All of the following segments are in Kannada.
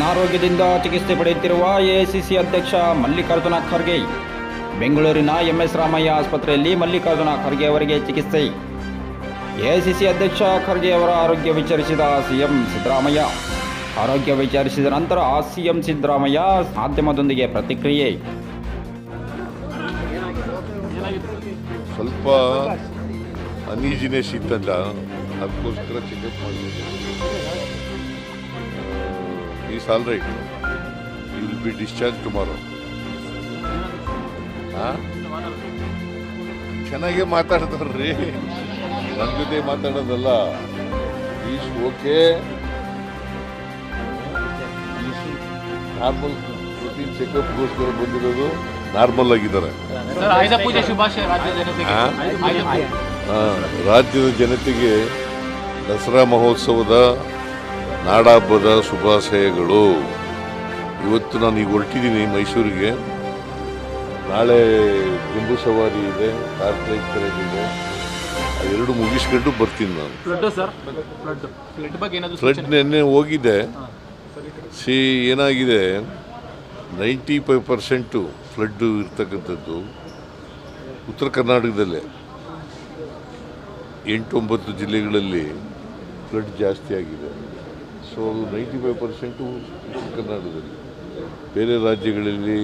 ಅನಾರೋಗ್ಯದಿಂದ ಚಿಕಿತ್ಸೆ ಪಡೆಯುತ್ತಿರುವ ಎಐಸಿಸಿ ಅಧ್ಯಕ್ಷ ಮಲ್ಲಿಕಾರ್ಜುನ ಖರ್ಗೆ. ಬೆಂಗಳೂರಿನ ಎಂಎಸ್ ರಾಮಯ್ಯ ಆಸ್ಪತ್ರೆಯಲ್ಲಿ ಮಲ್ಲಿಕಾರ್ಜುನ ಖರ್ಗೆ ಅವರಿಗೆ ಚಿಕಿತ್ಸೆ. ಎಐಸಿಸಿ ಅಧ್ಯಕ್ಷ ಖರ್ಗೆ ಅವರ ಆರೋಗ್ಯ ವಿಚಾರಿಸಿದ ಸಿಎಂ ಸಿದ್ದರಾಮಯ್ಯ. ಆರೋಗ್ಯ ವಿಚಾರಿಸಿದ ನಂತರ ಸಿಎಂ ಸಿದ್ದರಾಮಯ್ಯ ಮಾಧ್ಯಮದೊಂದಿಗೆ ಪ್ರತಿಕ್ರಿಯೆ. ಸ್ವಲ್ಪ ಅನೀಜಿನೆಸ್ ಇತ್ತಲ್ಲ, ಅದಕ್ಕೋಸ್ಕರ ಚೆಕಪ್ ಮಾಡಿದ್ವಿ is all right you will be discharge tomorrow ಚೆನ್ನಾಗೇ ಮಾತಾಡ್ತಾರ್ರಿ ನನ್ನ ಜೊತೆ ಮಾತಾಡೋದಲ್ಲ. ಈಸ್ ಓಕೆ ನಾರ್ಮಲ್ ಪ್ರೋಟೀನ್ ಚೆಕಪ್ಗೋಸ್ಕರ ಬಂದಿರೋದು. ನಾರ್ಮಲ್ ಆಗಿದ್ದಾರೆ. ರಾಜ್ಯದ ಜನತೆಗೆ ದಸರಾ ಮಹೋತ್ಸವದ ನಾಡಹಬ್ಬದ ಶುಭಾಶಯಗಳು. ಇವತ್ತು ನಾನು ಈಗ ಹೊರಟಿದ್ದೀನಿ ಮೈಸೂರಿಗೆ. ನಾಳೆ ಜಂಬೂ ಸವಾರಿ ಇದೆ ಕಾರ್ ರೈಡ್ ಪರೇಡ್ ಇದೆ. ಆ ಎರಡು ಮುಗಿಸ್ಕೊಂಡು ಬರ್ತೀನಿ ನಾನು. ಫ್ಲಡ್ ನೆನ್ನೆ ಹೋಗಿದ್ದೆ ಸಿ ಏನಾಗಿದೆ? ನೈಂಟಿ ಫೈವ್ ಪರ್ಸೆಂಟು ಫ್ಲಡ್ಡು ಇರ್ತಕ್ಕಂಥದ್ದು ಉತ್ತರ ಕರ್ನಾಟಕದಲ್ಲೇ. ಎಂಟು ಒಂಬತ್ತು ಜಿಲ್ಲೆಗಳಲ್ಲಿ ಫ್ಲಡ್ ಜಾಸ್ತಿ ಆಗಿದೆ. ಸೊ ನೈಂಟಿ ಫೈವ್ ಪರ್ಸೆಂಟು ಉತ್ತರ ಕರ್ನಾಟಕದಲ್ಲಿ. ಬೇರೆ ರಾಜ್ಯಗಳಲ್ಲಿ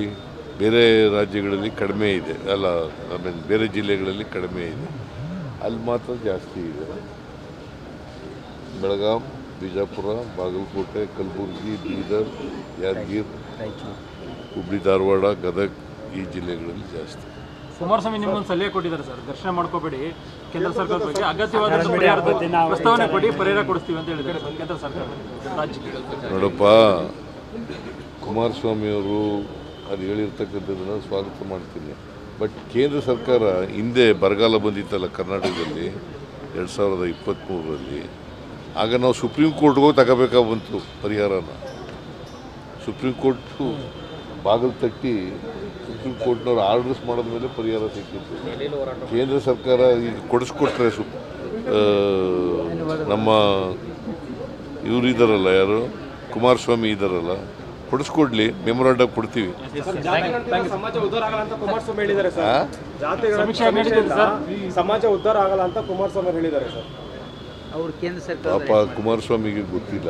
ಬೇರೆ ರಾಜ್ಯಗಳಲ್ಲಿ ಕಡಿಮೆ ಇದೆ. ಅಲ್ಲ ಐ ಮೀನ್ ಬೇರೆ ಜಿಲ್ಲೆಗಳಲ್ಲಿ ಕಡಿಮೆ ಇದೆ. ಅಲ್ಲಿ ಮಾತ್ರ ಜಾಸ್ತಿ ಇದೆ. ಬೆಳಗಾಂ ಬಿಜಾಪುರ ಬಾಗಲಕೋಟೆ ಕಲಬುರಗಿ ಬೀದರ್ ಯಾದಗಿರ್ ಹುಬ್ಳಿ ಧಾರವಾಡ ಗದಗ ಈ ಜಿಲ್ಲೆಗಳಲ್ಲಿ ಜಾಸ್ತಿ. ಕುಮಾರಸ್ವಾಮಿ ನಿಮ್ಗೊಂದು ಸಲಹೆ ಕೊಟ್ಟಿದ್ದಾರೆ ಸರ್. ದರ್ಶನ ಮಾಡ್ಕೋಬೇಡಿ. ಕೇಂದ್ರ ಸರ್ಕಾರದ ಬಗ್ಗೆ ಅಗತ್ಯವಾದ ಪರಿಹಾರದ ಪ್ರಸ್ತಾವನೆ ಕೊಡಿ ಪರಿಹಾರ ಕೊಡಿಸ್ತೀವಿ ಅಂತ ಹೇಳಿದ್ದಾರೆ ಕೇಂದ್ರ ಸರ್ಕಾರ. ರಾಜ್ಯಕ್ಕೆ ನೋಡಪ್ಪ ಕುಮಾರಸ್ವಾಮಿ ಅವರು ಅದು ಹೇಳಿರ್ತಕ್ಕಂಥದ್ದನ್ನು ಸ್ವಾಗತ ಮಾಡ್ತೀನಿ. ಬಟ್ ಕೇಂದ್ರ ಸರ್ಕಾರ ಹಿಂದೆ ಬರಗಾಲ ಬಂದಿತ್ತಲ್ಲ ಕರ್ನಾಟಕದಲ್ಲಿ ಎರಡು ಸಾವಿರದ ಇಪ್ಪತ್ತ್ಮೂರರಲ್ಲಿ ಆಗ ನಾವು ಸುಪ್ರೀಂ ಕೋರ್ಟ್ಗೂ ಹೋಗಿ ತಗೋಬೇಕಾಗಿ ಬಂತು ಪರಿಹಾರನ. ಸುಪ್ರೀಂ ಕೋರ್ಟು ಬಾಗಿಲು ತಟ್ಟಿ ಸುಪ್ರೀಂ ಕೋರ್ಟ್ನವ್ರು ಆರ್ಡರ್ಸ್ ಮಾಡಿದ ಮೇಲೆ ಪರಿಹಾರ ಸಿಕ್ಕಿತ್ತು. ಕೇಂದ್ರ ಸರ್ಕಾರ ಈಗ ಕೊಡಿಸ್ಕೊಟ್ರೆ ಸು ನಮ್ಮ ಇವರು ಇದ್ದಾರಲ್ಲ ಯಾರು? ಕುಮಾರಸ್ವಾಮಿ ಇದ್ದಾರಲ್ಲ ಕೊಡಿಸ್ಕೊಡ್ಲಿ ಮೆಮೊರಾಂಡಮ್ ಕೊಡ್ತೀವಿ. ಸಮಾಜ ಉದ್ಧಾರ ಆಗಲ್ಲ ಅಂತ ಕುಮಾರಸ್ವಾಮಿ ಹೇಳಿದ್ದಾರೆ ಸರ್ ಜಾತಿಗಳ ಸಮೀಕ್ಷೆ ನಡೀತಿದೆ ಸರ್. ಸಮಾಜ ಉದ್ಧಾರ ಆಗಲ್ಲ ಅಂತ ಕುಮಾರಸ್ವಾಮಿ ಅವ್ರು ಸರ್ ಅವ್ರು ಕೇಂದ್ರ ಸರ್ಕಾರ ಪಾಪ ಕುಮಾರಸ್ವಾಮಿಗೆ ಗೊತ್ತಿಲ್ಲ.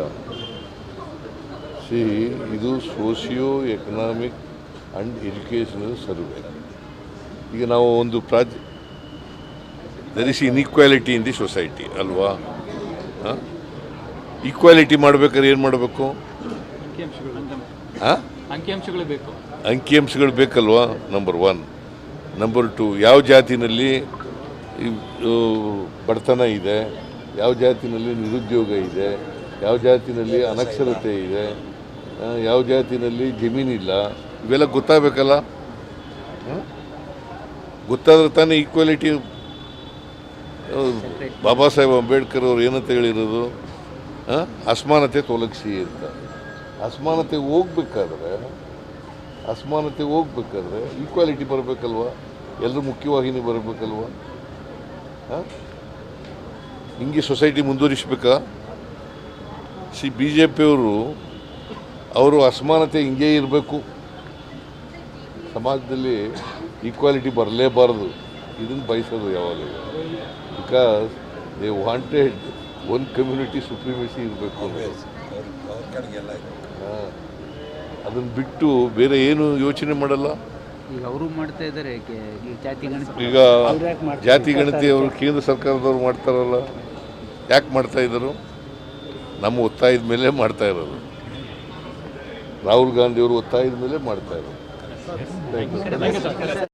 ಸಿ ಇದು socio economic and educational survey ಈಗ ನಾವು ಒಂದು ಪ್ರಾಜ್ there is inequality in the society ಅಲ್ವಾ? ಈಕ್ವಾಲಿಟಿ ಮಾಡ್ಬೇಕಾದ್ರೆ ಏನು ಮಾಡಬೇಕು? ಹಾಂ? ಬೇಕು ಅಂಕಿಅಂಶಗಳು ಬೇಕಲ್ವಾ? ನಂಬರ್ ಒನ್ ನಂಬರ್ ಟು ಯಾವ ಜಾತಿನಲ್ಲಿ ಬಡತನ ಇದೆ? ಯಾವ ಜಾತಿನಲ್ಲಿ ನಿರುದ್ಯೋಗ ಇದೆ? ಯಾವ ಜಾತಿನಲ್ಲಿ ಅನಕ್ಷರತೆ ಇದೆ? ಯಾವ ಜಾತಿನಲ್ಲಿ ಜಮೀನಿಲ್ಲ? ಇವೆಲ್ಲ ಗೊತ್ತಾಗಬೇಕಲ್ಲ? ಗೊತ್ತಾದ್ರೆ ತಾನೇ ಈಕ್ವಾಲಿಟಿ ಬಾಬಾ ಸಾಹೇಬ್ ಅಂಬೇಡ್ಕರ್ ಅವ್ರು ಏನಂತ ಹೇಳಿರೋದು? ಅಸಮಾನತೆ ತೊಲಗಿಸಿ ಅಂತ. ಅಸಮಾನತೆ ಹೋಗ್ಬೇಕಾದ್ರೆ ಅಸಮಾನತೆ ಹೋಗ್ಬೇಕಾದ್ರೆ ಈಕ್ವಾಲಿಟಿ ಬರಬೇಕಲ್ವ? ಎಲ್ಲರೂ ಮುಖ್ಯವಾಹಿನಿ ಬರಬೇಕಲ್ವ? ಹಿಂಗೆ ಸೊಸೈಟಿ ಮುಂದುವರಿಸ್ಬೇಕಾ? ಸಿ ಬಿ ಜೆ ಪಿಯವರು ಅವರು ಅಸಮಾನತೆ ಹಿಂಗೆ ಇರಬೇಕು. ಸಮಾಜದಲ್ಲಿ ಈಕ್ವಾಲಿಟಿ ಬರಲೇಬಾರದು. ಇದನ್ನು ಬಯಸೋದು ಯಾವಾಗಲೂ. Because they wanted one community supremacy ಇರಬೇಕು ಅದನ್ನು ಬಿಟ್ಟು ಬೇರೆ ಏನು ಯೋಚನೆ ಮಾಡಲ್ಲ. ಈಗ ಅವರು ಮಾಡ್ತಾ ಇದ್ದಾರೆ ಈ ಜಾತಿ ಗಣತಿ. ಈಗ ಜಾತಿ ಗಣತಿ ಅವರು ಕೇಂದ್ರ ಸರ್ಕಾರದವ್ರು ಮಾಡ್ತಾರಲ್ಲ. ಯಾಕೆ ಮಾಡ್ತಾ ಇದ್ದರು? ನಮ್ಮ ಒತ್ತಾಯದ ಮೇಲೆ ಮಾಡ್ತಾ ಇರೋದು. ರಾಹುಲ್ ಗಾಂಧಿಯವರು ಒತ್ತಾಯದ ಮೇಲೆ ಮಾಡ್ತಾ ಇರೋದು. Thank you